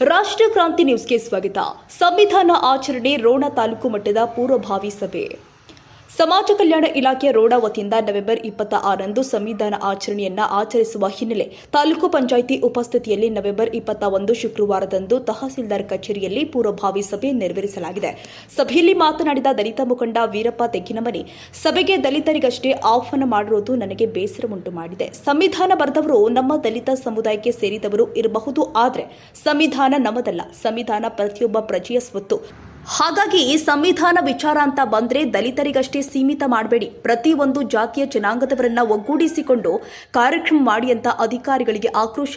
ರಾಷ್ಟ್ರ ಕ್ರಾಂತಿ ನ್ಯೂಸ್ಗೆ ಸ್ವಾಗತ. ಸಂವಿಧಾನ ಆಚರಣೆ ರೋಣ ತಾಲೂಕು ಮಟ್ಟದ ಪೂರ್ವಭಾವಿ ಸಭೆ. ಸಮಾಜ ಕಲ್ಯಾಣ ಇಲಾಖೆಯ ರೋಡಾ ವತಿಯಿಂದ ನವೆಂಬರ್ ಇಪ್ಪತ್ತ ಆರಂದು ಸಂವಿಧಾನ ಆಚರಣೆಯನ್ನ ಆಚರಿಸುವ ಹಿನ್ನೆಲೆ ತಾಲೂಕು ಪಂಚಾಯಿತಿ ಉಪಸ್ಥಿತಿಯಲ್ಲಿ ನವೆಂಬರ್ ಇಪ್ಪತ್ತ ಒಂದು ಶುಕ್ರವಾರದಂದು ತಹಸೀಲ್ದಾರ್ ಕಚೇರಿಯಲ್ಲಿ ಪೂರ್ವಭಾವಿ ಸಭೆ ನೆರವೇರಿಸಲಾಗಿದೆ. ಸಭೆಯಲ್ಲಿ ಮಾತನಾಡಿದ ದಲಿತ ಮುಖಂಡ ವೀರಪ್ಪ ತೆಗ್ಗಿನಮನಿ ಸಭೆಗೆ ದಲಿತರಿಗಷ್ಟೇ ಆಹ್ವಾನ ಮಾಡಿರುವುದು ನನಗೆ ಬೇಸರ ಉಂಟು ಮಾಡಿದೆ. ಸಂವಿಧಾನ ಬರೆದವರು ನಮ್ಮ ದಲಿತ ಸಮುದಾಯಕ್ಕೆ ಸೇರಿದವರು ಇರಬಹುದು, ಆದರೆ ಸಂವಿಧಾನ ನಮ್ಮದಲ್ಲ. ಸಂವಿಧಾನ ಪ್ರತಿಯೊಬ್ಬ ಪ್ರಜೆಯ ಸ್ವತ್ತು. ಹಾಗಾಗಿ ಈ ಸಂವಿಧಾನ ವಿಚಾರ ಅಂತ ಬಂದ್ರೆ ದಲಿತರಿಗಷ್ಟೇ ಸೀಮಿತ ಮಾಡಬೇಡಿ. ಪ್ರತಿಯೊಂದು ಜಾತಿಯ ಜನಾಂಗದವರನ್ನ ಒಗ್ಗೂಡಿಸಿಕೊಂಡು ಕಾರ್ಯಕ್ರಮ ಮಾಡಿ ಅಂತ ಅಧಿಕಾರಿಗಳಿಗೆ ಆಕ್ರೋಶ.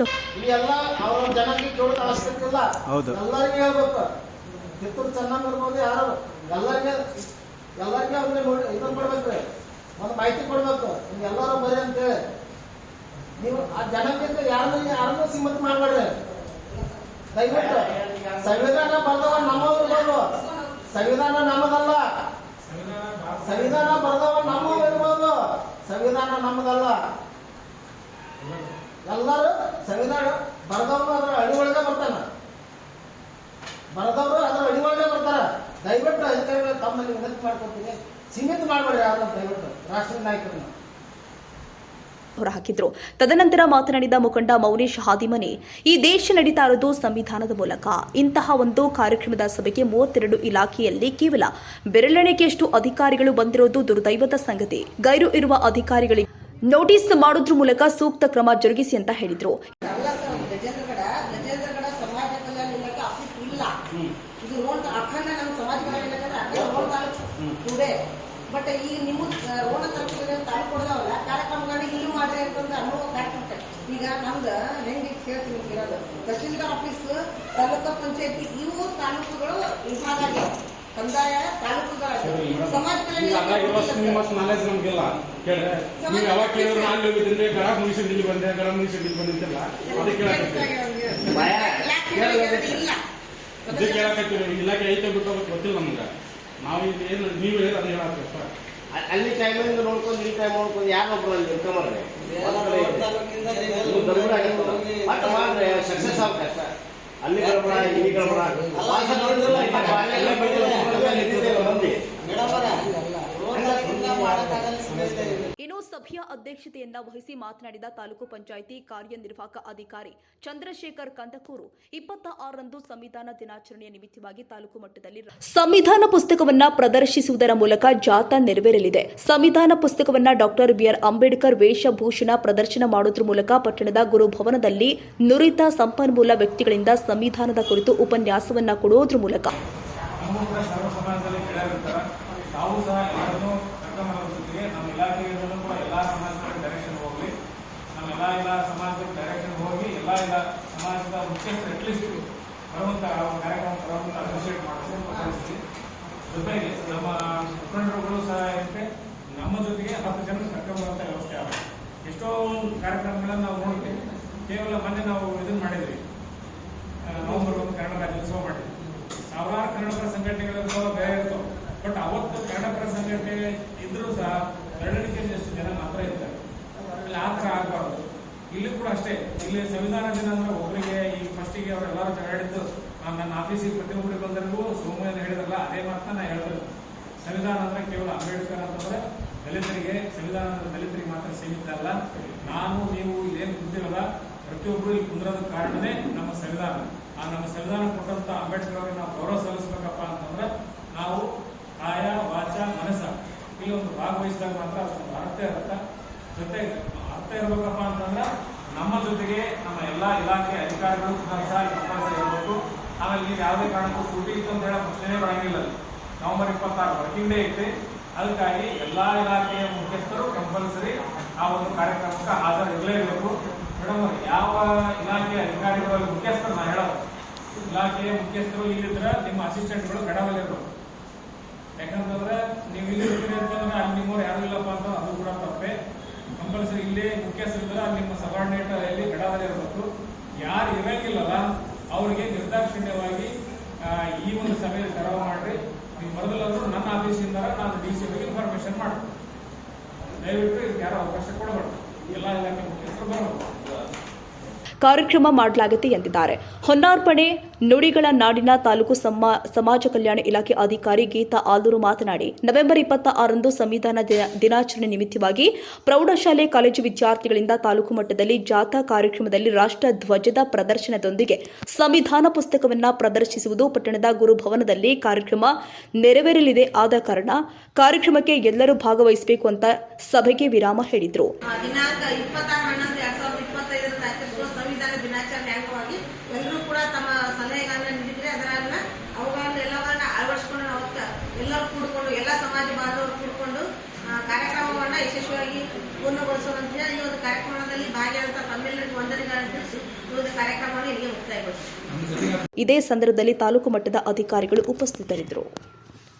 ನೀವು ಆ ಜನಕ್ಕೆ ಯಾರನ್ನ ಯಾರನ್ನೂ ಸೀಮಿತ ಮಾಡಬೇಡ್ರಿ ದಯವಿಟ್ಟು ಸಂವಿಧಾನ ಬರ್ದವ ನಮ್ಮವ್ರು ಸಂವಿಧಾನ ನಮಗಲ್ಲ. ಸಂವಿಧಾನ ಬರ್ದವ ನಮ್ಮವರು ಇರ್ಬೋದು. ಸಂವಿಧಾನ ನಮಗಲ್ಲ. ಎಲ್ಲರೂ ಸಂವಿಧಾನ ಬರೆದವರು ಅದರ ಅಡಿ ಒಳಗೆ ಬರ್ತಾನ. ಬರೆದವರು ಅದರ ಅಡಿ ಒಳಗೆ ಬರ್ತಾರ. ದಯವಿಟ್ಟು ಅಧಿಕಾರಿಗಳು ತಮ್ಮಲ್ಲಿ ವಿನಂತಿ ಮಾಡ್ಕೊತೀನಿ ಸೀಮಿತ ಮಾಡಬೇಡಿ ಯಾರು ದಯವಿಟ್ಟು. ರಾಷ್ಟ್ರೀಯ ನಾಯಕರನ್ನ. ಹೊರಹಾಕಿದ್ರು. ತದನಂತರ ಮಾತನಾಡಿದ ಮುಖಂಡ ಮೌನೇಶ್ ಹಾದಿಮನೆ ಈ ದೇಶ ನಡೀತಾ ಇರೋದು ಸಂವಿಧಾನದ ಮೂಲಕ. ಇಂತಹ ಒಂದು ಕಾರ್ಯಕ್ರಮದ ಸಭೆಗೆ ಮೂವತ್ತೆರಡು ಇಲಾಖೆಯಲ್ಲಿ ಕೇವಲ ಬೆರಳೆಣಿಕೆಯಷ್ಟು ಅಧಿಕಾರಿಗಳು ಬಂದಿರೋದು ದುರ್ದೈವದ ಸಂಗತಿ. ಗೈರು ಇರುವ ಅಧಿಕಾರಿಗಳಿಗೆ ನೋಟಿಸ್ ಮಾಡೋದ್ರ ಮೂಲಕ ಸೂಕ್ತ ಕ್ರಮ ಜರುಗಿಸಿ ಅಂತ ಹೇಳಿದ್ರು. ಇದು ರೋಣ ಅಖಂಡ ನಮ್ಮ ಸಮಾಜ ಕಲ್ಯಾಣ ಇಲಾಖೆ ಅಂದ್ರೆ ಅಖಂಡ ರೋಣ ತಾಲೂಕು ಟುಡೇ ಬಟ್ ಈಗ ನಿಮ್ಮ ರೋಣ ತಾಲೂಕು ತಾಲೂಕು ಕೊಡೋದವಲ್ಲ ಕಾರ್ಯಕ್ರಮಗಳನ್ನ ಇಲ್ಲಿ ಮಾಡ್ರಿ ಅಂತಂದ್ರೆ ಅನುಭವ ಕಾರ್ಯಕ್ರಮ. ಈಗ ನಮ್ದು ಹೆಂಗೆ ಕೇಳ್ತೀನಿ ಇರೋದು ತಹಸೀಲ್ದಾರ್ ಆಫೀಸ್ ತಾಲೂಕು ಪಂಚಾಯತಿ ಇವು ತಾಲೂಕುಗಳು ವಿಭಾಗ ಆಗ್ಯಾವ ಕಂದಾಯ ತಾಲೂಕುಗಳಾಗ್ಯಾವ ಸಮಾಜ ನಾಲೆಜ್ ನಮ್ಗಿಲ್ಲ ನೀವು ಯಾವಾಗ ಕೇಳಿದ್ರು ನಾನು ಹೋಗಿದ್ದೀನಿ ಗಡ ಮುಗಿಸಿ ಇಲ್ಲಿ ಬಂದೆ ಗಡ ಮುಗಿಸಿ ಇಲ್ಲಿ ಬಂದಿದ್ದಲ್ಲ ಅದಕ್ಕೆ ಇಲ್ಲ. ಇಲಾಖೆ ಐತೆ ಬಿಟ್ಟು ಗೊತ್ತಿಲ್ಲ ನಮ್ಗೆ. ನಾವು ಇಲ್ಲಿ ಏನು ನೀವು ಏನು ಅದು ಹೇಳಕ್ಕೆ ಸರ್ ಅಲ್ಲಿ ಟೈಮಿಂಗ್ ನೋಡ್ಕೊಂಡು ಈ ಟೈಮ್ ನೋಡ್ಕೊಂಡು ಯಾರೊಬ್ರು ಅಲ್ಲಿ ಇರ್ಕೊಂಬರ್ರಿ ಬಟ್ ಮಾಡ್ರಿ ಸಕ್ಸಸ್ ಆಗ್ಬೇಕು ಅಲ್ಲಿ ಗಡಬಡ ಇಲ್ಲಿ ಗಡ್ಬಡ ಸಭೆಯ ಅಧ್ಯಕ್ಷತೆಯನ್ನ ವಹಿಸಿ ಮಾತನಾಡಿದ ತಾಲೂಕು ಪಂಚಾಯಿತಿ ಕಾರ್ಯನಿರ್ವಾಹಕ ಅಧಿಕಾರಿ ಚಂದ್ರಶೇಖರ್ ಕಂದಕೂರು ಇಪ್ಪತ್ತ ಆರರಂದು ಸಂವಿಧಾನ ದಿನಾಚರಣೆಯ ನಿಮಿತ್ತವಾಗಿ ತಾಲೂಕು ಮಟ್ಟದಲ್ಲಿ ಸಂವಿಧಾನ ಪುಸ್ತಕವನ್ನ ಪ್ರದರ್ಶಿಸುವುದರ ಮೂಲಕ ಜಾಥಾ ನೆರವೇರಲಿದೆ. ಸಂವಿಧಾನ ಪುಸ್ತಕವನ್ನ ಡಾಕ್ಟರ್ ಬಿಆರ್. ಅಂಬೇಡ್ಕರ್ ವೇಷಭೂಷಣ ಪ್ರದರ್ಶನ ಮಾಡೋದ್ರ ಮೂಲಕ ಪಟ್ಟಣದ ಗುರುಭವನದಲ್ಲಿ ನುರಿತ ಸಂಪನ್ಮೂಲ ವ್ಯಕ್ತಿಗಳಿಂದ ಸಂವಿಧಾನದ ಕುರಿತು ಉಪನ್ಯಾಸವನ್ನ ಕೊಡುವುದರ ಮೂಲಕ ನಮಗೂ ಕೂಡ ಸರ್ವ ಸಮಾಜದಲ್ಲಿ ಕೇಳಿರ್ತಾರೆ ತಾವು ಸಹ ಯಾರನ್ನು ಕರ್ಕೊಂಬರೋ ಜೊತೆಗೆ ನಮ್ಮ ಇಲಾಖೆಯಿಂದಲೂ ಕೂಡ ಎಲ್ಲ ಸಮಾಜಗಳಿಗೆ ಡೈರೆಕ್ಷನ್ ಹೋಗಲಿ ನಮ್ಮ ಎಲ್ಲ ಎಲ್ಲ ಸಮಾಜಕ್ಕೆ ಡೈರೆಕ್ಷನ್ ಎಲ್ಲ ಸಮಾಜದ ಮುಖ್ಯಸ್ಥರು ಅಟ್ಲೀಸ್ಟ್ ಬರುವಂಥ ಕಾರ್ಯಕ್ರಮ ಬರುವಂಥ ಅಪ್ರಿಷಿಯೇಟ್ ಮಾಡೋದು ಪರಿಸ್ಥಿತಿ ಜೊತೆಗೆ ನಮ್ಮ ಮುಖಂಡರುಗಳು ಸಹ ಏನಂತೆ ನಮ್ಮ ಜೊತೆಗೆ ಹತ್ತು ಜನ ಕರ್ಕೊಂಬರುವಂಥ ವ್ಯವಸ್ಥೆ ಆಗುತ್ತೆ. ಎಷ್ಟೋ ಕಾರ್ಯಕ್ರಮಗಳನ್ನು ನಾವು ನೋಡ್ತೀವಿ ಕೇವಲ ಮೊನ್ನೆ ನಾವು ಇದನ್ನು ಮಾಡಿದ್ವಿ. ನವೆಂಬರ್ ಒಂದು ಕನ್ನಡ ರಾಜ್ಯೋತ್ಸವ ಮಾಡಿದ್ವಿ. ಸಾವಿರಾರು ಕನ್ನಡಪರ ಸಂಘಟನೆಗಳಿರ್ತಾವ ಬೇರೆ ಇರ್ತಾವ. ಬಟ್ ಅವತ್ತು ಕನ್ನಡಪರ ಸಂಘಟನೆ ಇದ್ರೂ ಸಹ ಎಷ್ಟು ಜನ ಮಾತ್ರ ಇರ್ತಾರೆ. ಆ ಥರ ಆಗಬಾರ್ದು. ಇಲ್ಲಿ ಕೂಡ ಅಷ್ಟೇ. ಇಲ್ಲಿ ಸಂವಿಧಾನ ದಿನ ಅಂದ್ರೆ ಒಬ್ಬರಿಗೆ ಈ ಫಸ್ಟಿಗೆ ಅವರೆಲ್ಲರೂ ಜಗಾಡಿದ್ದು ನಾನು ನನ್ನ ಆಫೀಸಿಗೆ ಪ್ರತಿಯೊಬ್ಬರಿಗೆ ಬಂದರಿಗೂ ಸೋಮಯ್ಯ ಹೇಳಿದ್ರಲ್ಲ, ಅದೇ ಮಾತನ್ನ ನಾ ಹೇಳಿದ್ರು ಸಂವಿಧಾನ ಅಂದ್ರೆ ಕೇವಲ ಅಂಬೇಡ್ಕರ್ ಅಂತಂದ್ರೆ ದಲಿತರಿಗೆ ಸಂವಿಧಾನ ಅಂದ್ರೆ ದಲಿತರಿಗೆ ಮಾತ್ರ ಸೀಮಿತ ಅಲ್ಲ. ನಾನು, ನೀವು ಇಲ್ಲೇನು ಕುಂತೀವಲ್ಲ ಪ್ರತಿಯೊಬ್ಬರು ಇಲ್ಲಿ ಕುಂದ್ರದ ಕಾರಣವೇ ನಮ್ಮ ಸಂವಿಧಾನ. ಆ ನಮ್ಮ ಸಂವಿಧಾನ ಕೊಟ್ಟಂತ ಅಂಬೇಡ್ಕರ್ ಅವರಿಗೆ ನಾವು ಗೌರವ ಸಲ್ಲಿಸ್ಬೇಕಪ್ಪ ಅಂತಂದ್ರೆ ನಾವು ಕಾಯ, ವಾಚ, ಮನಸ್ಸ. ಇಲ್ಲಿ ಒಂದು ಭಾಗವಹಿಸಿದಾಗ ಮಾತ್ರ ಅದೊಂದು ಅರ್ಥ ಜೊತೆಗೆ ಅರ್ಥ ಇರ್ಬೇಕಪ್ಪ ಅಂತಂದ್ರೆ ನಮ್ಮ ಜೊತೆಗೆ ನಮ್ಮ ಎಲ್ಲಾ ಇಲಾಖೆ ಅಧಿಕಾರಿಗಳು ಸಹ ಇರಬೇಕು. ಆಮೇಲೆ ನೀವು ಯಾವುದೇ ಕಾರಣಕ್ಕೂ ಸೂಟಿ ಇತ್ತು ಅಂತ ಹೇಳೋ ಪ್ರಶ್ನೆ ಬರಂಗಿಲ್ಲ. ನವೆಂಬರ್ ಇಪ್ಪತ್ತಾರು ವರ್ಕಿಂಗ್ ಡೇ ಐತಿ ಅದಕ್ಕಾಗಿ ಎಲ್ಲಾ ಇಲಾಖೆಯ ಮುಖ್ಯಸ್ಥರು ಕಂಪಲ್ಸರಿ ಆ ಒಂದು ಕಾರ್ಯಕ್ರಮಕ್ಕೆ ಹಾಜರಿರಲೇಬೇಕು. ಮೇಡಮ್ ಯಾವ ಇಲಾಖೆಯ ಅಧಿಕಾರಿಗಳು ಮುಖ್ಯಸ್ಥರು ನಾ ಹೇಳೋದು? ಇಲಾಖೆಯ ಮುಖ್ಯಸ್ಥರು ಇಲ್ಲಿದ್ರೆ ನಿಮ್ಮ ಅಸಿಸ್ಟೆಂಟ್ಗಳು ಗಡವಲ್ಲಿ ಇರಬೇಕು ಯಾಕಂತಂದ್ರೆ ನೀವು ಇಲ್ಲಿ ಇರ್ತೀರಿ ಅಂತಂದ್ರೆ ಅಲ್ಲಿ ನಿಮ್ಮವ್ರು ಯಾರು ಇಲ್ಲಪ್ಪ ಅಂತ ಅದು ಕೂಡ ತಪ್ಪೆ ಕಂಪಲ್ಸರಿ ಇಲ್ಲಿ ಮುಖ್ಯಸ್ಥರಿದ್ರೆ ಅಲ್ಲಿ ನಿಮ್ಮ ಸಬಾರ್ಡಿನೇಟ್ ಅಲ್ಲಿ ಗಡದಲ್ಲಿ ಇರಬೇಕು. ಯಾರು ಇರಂಗಿಲ್ಲಲ್ಲ, ಅವರಿಗೆ ನಿರ್ದಾಕ್ಷಿಣ್ಯವಾಗಿ ಈ ಒಂದು ಸಭೆಯಲ್ಲಿ ತೆರವು ಮಾಡ್ರಿ. ನೀವು ಬರೋದಿಲ್ಲಾದ್ರೂ ನನ್ನ ಆಫೀಸಿಂದ ನಾನು ಡಿ ಸಿ ಬಗ್ಗೆ ಇನ್ಫಾರ್ಮೇಶನ್ ಮಾಡ್ತೀನಿ. ದಯವಿಟ್ಟು ಯಾರು ಅವಕಾಶ ಕೊಡಬಾರ್ದು ಎಲ್ಲ ಇಲಾಖೆ ಮುಖ್ಯಸ್ಥರು ಬರಬೇಕು. ಕಾರ್ಯಕ್ರಮ ಮಾಡಲಾಗುತ್ತೆ ಎಂದಿದ್ದಾರೆ. ಹೊನ್ನಾರ್ಪಣೆ, ನುಡಿಗಳ ನಾಡಿನ ತಾಲೂಕು ಸಮ, ಸಮಾಜ ಕಲ್ಯಾಣ ಇಲಾಖೆ ಅಧಿಕಾರಿ ಗೀತಾ ಆಲೂರು ಮಾತನಾಡಿ, ನವೆಂಬರ್ ಇಪ್ಪತ್ತ ಆರಂದು ಸಂವಿಧಾನ ದಿನ- ದಿನಾಚರಣೆ ನಿಮಿತ್ತವಾಗಿ ಪ್ರೌಢಶಾಲೆ ಕಾಲೇಜು ವಿದ್ಯಾರ್ಥಿಗಳಿಂದ ತಾಲೂಕು ಮಟ್ಟದಲ್ಲಿ ಜಾಥಾ ಕಾರ್ಯಕ್ರಮದಲ್ಲಿ ರಾಷ್ಟ್ರ ಧ್ವಜದ ಪ್ರದರ್ಶನದೊಂದಿಗೆ ಸಂವಿಧಾನ ಪುಸ್ತಕವನ್ನು ಪ್ರದರ್ಶಿಸುವುದು ಪಟ್ಟಣದ ಗುರುಭವನದಲ್ಲಿ ಕಾರ್ಯಕ್ರಮ ನೆರವೇರಲಿದೆ. ಆದ ಕಾರಣ ಕಾರ್ಯಕ್ರಮಕ್ಕೆ ಎಲ್ಲರೂ ಭಾಗವಹಿಸಬೇಕು ಅಂತ ಸಭೆಗೆ ವಿರಾಮ ಹೇಳಿದರು ಆ ದಿನಾಂಕ ಇಪ್ಪತ್ತಾರು ಹನ್ನೊಂದು ಎರಡ್ ಸಾವಿರದ ಇಪ್ಪತ್ತೈದರಂದು ಆಚರಿಸುವ ಸಂವಿಧಾನ ದಿನಾಚರಣೆ ಅಂಗವಾಗಿ ಎಲ್ಲರೂ ಕೂಡ ತಮ್ಮ ಸಲಹೆಗಳನ್ನ ನೀಡಿದ್ರೆ ಅದರನ್ನ ಅವುಗಳನ್ನ ಎಲ್ಲವನ್ನ ಅಳವಡಿಸಿಕೊಂಡು ನಾವು ಎಲ್ಲರೂ ಕೂಡಿಕೊಂಡು, ಎಲ್ಲ ಸಮಾಜ ಬಾಂಧವರು ಕೂಡಿಕೊಂಡು ಕಾರ್ಯಕ್ರಮವನ್ನ ಯಶಸ್ವಿಯಾಗಿ ಪೂರ್ಣಗೊಳಿಸುವಂತ ಈ ಒಂದು ಕಾರ್ಯಕ್ರಮದಲ್ಲಿ ಭಾಗಿಯಾದಂತ ತಮ್ಮೆಲ್ಲರಿಗೂ ವಂದನೆಗಳನ್ನು ತಿಳಿಸಿ ಈ ಒಂದು ಕಾರ್ಯಕ್ರಮವನ್ನು ಇಲ್ಲಿಗೆ ಮುಕ್ತಾಯಗೊಳಿಸಿ ಇದೇ ಸಂದರ್ಭದಲ್ಲಿ ತಾಲೂಕು ಮಟ್ಟದ ಅಧಿಕಾರಿಗಳು ಉಪಸ್ಥಿತರಿದ್ದರು.